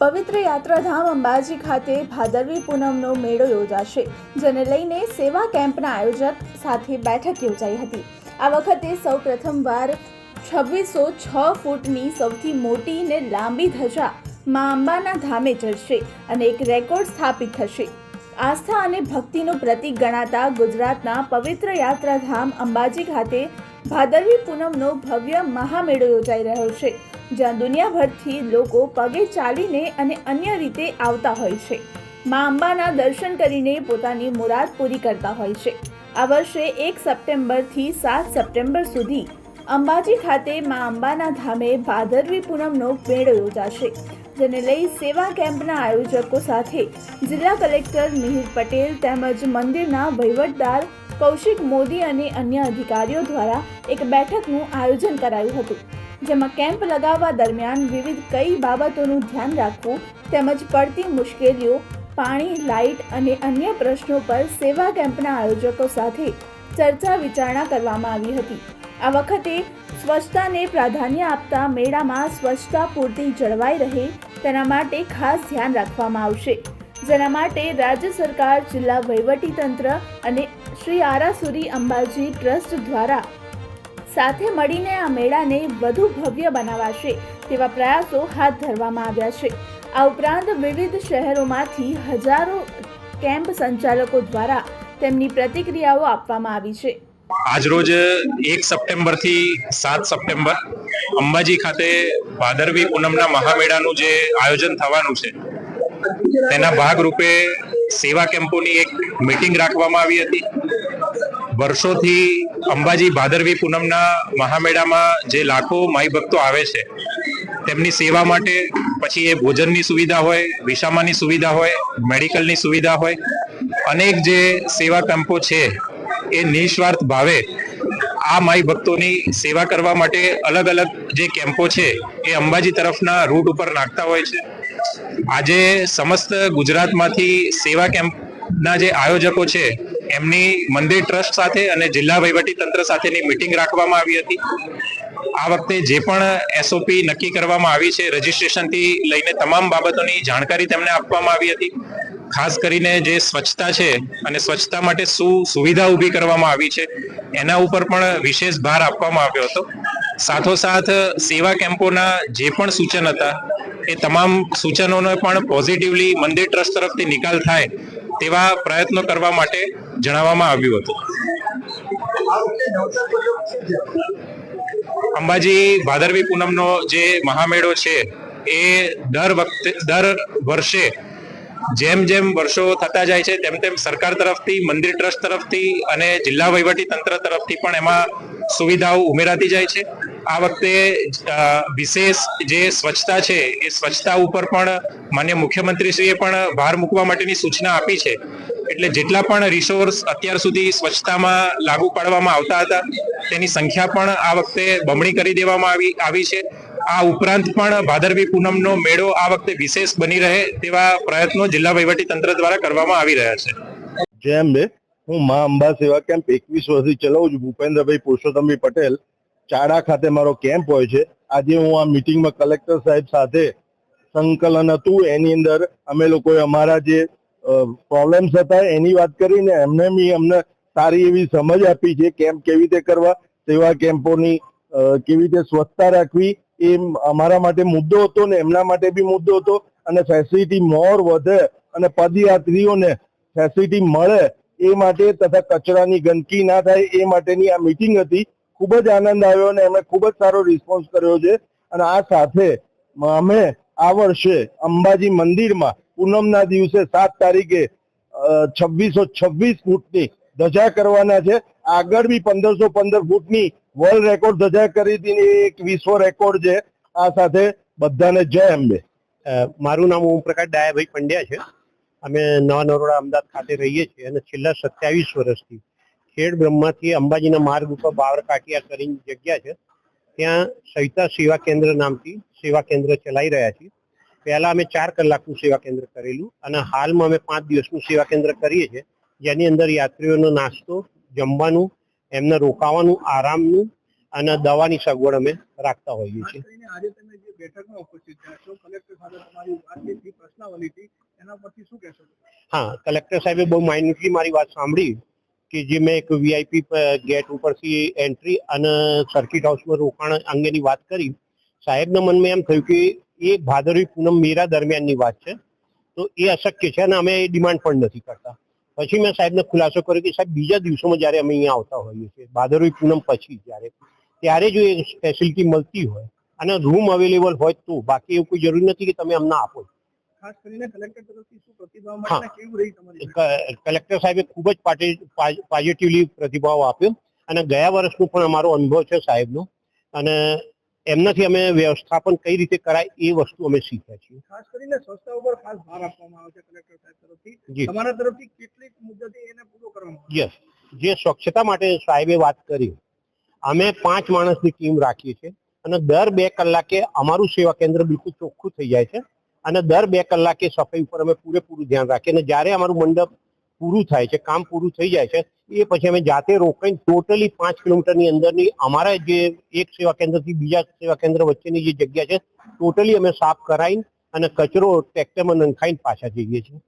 પવિત્ર યાત્રાધામ અંબાજી ખાતે ભાદરવી પૂનમનો મેળો યોજાશે, જેને લઈને સેવા કેમ્પના આયોજક સાથે બેઠક યોજાઈ હતી. આ વખતે સૌ પ્રથમવાર છવ્વીસો છ ફૂટની સૌથી મોટી ને લાંબી ધજા મા અંબાના ધામે ચડશે અને એક રેકોર્ડ સ્થાપિત થશે. આસ્થા અને ભક્તિનું પ્રતીક ગણાતા ગુજરાતના પવિત્ર યાત્રાધામ અંબાજી ખાતે ભાદરવી પૂનમનો ભવ્ય મહામેળો યોજાઈ રહ્યો છે. જ્યાં દુનિયાભરથી લોકો પગે ચાલીને અને અન્ય રીતે આવતા હોય છે. મા અંબાના દર્શન કરીને પોતાની મુરાદ પૂરી કરતા હોય છે. આ વર્ષે એક સપ્ટેમ્બરથી સાત સપ્ટેમ્બર સુધી અંબાજી ખાતે મા અંબાના ધામે ભાદરવી પૂનમનો મેળો યોજાશે, જેને લઈ સેવા કેમ્પના આયોજકો સાથે જિલ્લા કલેક્ટર મિહિર પટેલ તેમજ મંદિરના વહીવટદાર કૌશિક મોદી અને અન્ય અધિકારીઓ દ્વારા એક બેઠકનું આયોજન કરાયું હતું. જેમાં કેમ્પ લગાવવા દરમિયાન વિવિધ કઈ બાબતોનું ધ્યાન રાખવું તેમજ પડતી મુશ્કેલીઓ, પાણી, લાઇટ અને અન્ય પ્રશ્નો પર સેવા કેમ્પના આયોજકો સાથે ચર્ચા વિચારણા કરવામાં આવી હતી. આ વખતે સ્વચ્છતાને પ્રાધાન્ય આપતા મેળામાં સ્વચ્છતા પૂરતી જળવાઈ રહે તેના માટે ખાસ ધ્યાન રાખવામાં આવશે. જેના માટે રાજ્ય સરકાર, જિલ્લા વહીવટીતંત્ર અને શ્રી આરાસુરી અંબાજી ટ્રસ્ટ દ્વારા સાથે મળીને આ મેળાને વધુ ભવ્ય બનાવાશે તેવા પ્રયાસો હાથ ધરવામાં આવ્યા છે. આ ઉપરાંત વિવિધ શહેરોમાંથી હજારો કેમ્પ સંચાલકો દ્વારા તેમની પ્રતિક્રિયાઓ આપવામાં આવી છે. આજરોજ એક સપ્ટેમ્બરથી સાત સપ્ટેમ્બર અંબાજી ખાતે ભાદરવી પૂનમના મહામેળાનું જે આયોજન થવાનું છે, તેના ભાગરૂપે સેવા કેમ્પોની એક મીટિંગ રાખવામાં આવી હતી. વર્ષોથી અંબાજી ભાદરવી પૂનમના મહામેળામાં જે લાખો માઈ ભક્તો આવે છે, તેમની સેવા માટે પછી એ ભોજનની સુવિધા હોય, વિસામાની સુવિધા હોય, મેડિકલની સુવિધા હોય, અનેક જે સેવા કેમ્પો છે, એ નિસ્વાર્થ ભાવે આ માઈ ભક્તોની સેવા કરવા માટે અલગ અલગ જે કેમ્પો છે, એ અંબાજી તરફના રૂટ ઉપર નાખતા હોય છે. આજે સમસ્ત ગુજરાતમાંથી સેવા કેમ્પના જે આયોજકો છે એમની મંદિર ટ્રસ્ટ સાથે અને જિલ્લા વહીવટી તંત્ર સાથેની મિટિંગ રાખવામાં આવી હતી. આ વખતે જે પણ એસઓપી નક્કી કરવામાં આવી છે, રજીસ્ટ્રેશનથી લઈને તમામ બાબતોની જાણકારી તેમને આપવામાં આવી હતી. ખાસ કરીને જે સ્વચ્છતા છે અને સ્વચ્છતા માટે શું સુવિધા ઊભી કરવામાં આવી છે, એના ઉપર પણ વિશેષ ભાર આપવામાં આવ્યો હતો. સાથોસાથ સેવા કેમ્પોના જે પણ સૂચન હતા, એ તમામ સૂચનોનો પણ પોઝિટિવલી મંદિર ટ્રસ્ટ તરફથી નિકાલ થાય તેવા પ્રયત્નો કરવા માટે જણાવવામાં આવ્યું હતું. અંબાજી ભાદરવી પૂનમનો જે મહામેળો છે, એ દર વખતે, દર વર્ષે જેમ જેમ વર્ષો થતા જાય છે, તેમ તેમ સરકાર તરફથી, મંદિર ટ્રસ્ટ તરફથી અને જિલ્લા વહીવટી તંત્ર તરફથી પણ એમાં સુવિધાઓ ઉમેરાતી જાય છે. આ વખતે વિશેષ જે સ્વચ્છતા છે, એ સ્વચ્છતા ઉપર પણ માન્ય મુખ્યમંત્રીશ્રીએ પણ ભાર મૂકવા માટેની સૂચના આપી છે. એટલે જેટલા પણ રિસોર્સ અત્યાર સુધી સ્વચ્છતામાં લાગુ પાડવામાં આવતા હતા, તેની સંખ્યા પણ આ વખતે બમણી કરી દેવામાં આવી આવી છે. આ ઉપરાંત પણ ભાદરવી પૂનમનો મેળો આ વખતે વિશેષ બની રહે તેવા પ્રયત્નો જિલ્લા વહીવટી તંત્ર દ્વારા કરવામાં આવી રહ્યા છે. જય અંબે હું મા અંબા સેવા કેમ્પ એકવીસ વર્ષથી ચલાવું છું. ભૂપેન્દ્રભાઈ પુરુષોત્તમભાઈ પટેલ ચાડા ખાતે મારો કેમ્પ હોય છે. આજે હું આ મિટિંગમાં કલેક્ટર સાહેબ સાથે સંકલન હતું. એની અંદર અમે લોકોએ અમારા જે પ્રોબ્લેમ્સ હતા, એની વાત કરીને એમને બી અમને સારી એવી સમજ આપી છે કેમ્પ કેવી રીતે કરવા, સેવા કેમ્પોની કેવી રીતે સ્વચ્છતા રાખવી, એ અમારા માટે મુદ્દો હતો ને એમના માટે બી મુદ્દો હતો. અને ફેસિલિટી મોર વધે અને પદયાત્રીઓને ફેસિલિટી મળે એ માટે તથા કચરાની ગંદકી ના થાય એ માટેની આ મીટિંગ હતી. ખૂબ જ આનંદ આવ્યો અને એમણે ખૂબ જ સારો રિસ્પોન્સ કર્યો છે. અને આ સાથે અમે આ વર્ષે અંબાજી મંદિરમાં પૂનમના દિવસે સાત તારીખે છવ્વીસો છવ્વીસ ફૂટની ધજા કરવાના છે. આગળ બી પંદરસો પંદર ફૂટની વર્લ્ડ રેકોર્ડ ધજા કરી હતી એક વિશ્વ રેકોર્ડ છે. આ સાથે બધાને જય અંબે. મારું નામ ઓમપ્રકાશ ડાયાભાઈ પંડ્યા છે. અમે નવા નરોડા અમદાવાદ ખાતે રહીએ છીએ અને છેલ્લા સત્યાવીસ વર્ષથી ખેડ બ્રહ્માથી અંબાજીના માર્ગ ઉપર બાવરકાંઠિયા કરીને જગ્યા છે. ત્યાં સહિતા સેવા કેન્દ્ર નામથી સેવા કેન્દ્ર ચલાવી રહ્યા છીએ. પહેલા અમે ચાર કલાકનું સેવા કેન્દ્ર કરેલું અને હાલમાં અમે પાંચ દિવસનું સેવા કેન્દ્ર કરીએ છીએ જેની અંદર યાત્રીઓનો નાસ્તો જમવાનું એમને રોકાવાનું આરામનું અને દવાની સગવડ અમે રાખતા હોઈએ છીએ. આજે તમે જે બેઠકમાં ઉપસ્થિત થયા છો કલેક્ટર સાથે તમારી વાતચીત થઈ પ્રશ્નાવલી હતી એના પરથી શું કહેશો હા કલેક્ટર સાહેબે બહુ માઇન્યુટલી મારી વાત સાંભળી કે જે મેં એક વીઆઈપી ગેટ ઉપરથી એન્ટ્રી અને સર્કિટ હાઉસમાં રોકાણ અંગેની વાત કરી. સાહેબના મનમાં એમ થયું કે એ ભાદરવી પૂનમ મેરા દરમિયાનની વાત છે. તો એ અશક્ય છે અને અમે એ ડિમાન્ડ પણ નથી કરતા. પછી મેં સાહેબને ખુલાસો કર્યો કે સાહેબ બીજા દિવસોમાં જ્યારે અમે અહીંયા આવતા હોઈએ છીએ ભાદરવી પૂનમ પછી જ્યારે ત્યારે જો એ ફેસિલિટી મળતી હોય અને રૂમ અવેલેબલ હોય તો બાકી એવું કોઈ જરૂરી નથી કે તમે અમને આપો. ખાસ કરીને કલેક્ટર તરફથી શું પ્રતિભાવ કેવું રહી તમારી કલેક્ટર સાહેબે ખૂબ જ પોઝિટિવલી પ્રતિભાવ આપ્યો. અને ગયા વર્ષનું પણ અમારો અનુભવ છે સાહેબનો. અને એમનાથી અમે વ્યવસ્થાપન કઈ રીતે કરાય એ વસ્તુ અમે શીખ્યા છીએ. ખાસ કરીને સ્વચ્છતા ઉપર ખાસ ભાર આપવામાં આવે છે કલેક્ટર સાહેબ તરફથી. તમારા તરફથી કેટલીક મુદ્દતે એને પૂરો કરવામાં યસ. જે સ્વચ્છતા માટે સાહેબે વાત કરી અમે પાંચ માણસની ટીમ રાખીએ છીએ અને દર બે કલાકે અમારું સેવા કેન્દ્ર બિલકુલ ચોખ્ખું થઈ જાય છે અને દર બે કલાકે સફાઈ ઉપર અમે પૂરેપૂરું ધ્યાન રાખીએ અને જ્યારે અમારું મંડપ પૂરું થાય છે, કામ પૂરું થઈ જાય છે, એ પછી અમે જાતે રોકાઈને ટોટલી પાંચ કિલોમીટરની અંદરની અમારા જે એક સેવા કેન્દ્રથી બીજા સેવા કેન્દ્ર વચ્ચેની જે જગ્યા છે, ટોટલી અમે સાફ કરાવીને અને કચરો ટ્રેક્ટરમાં નંખાઈને પાછા જઈએ છીએ.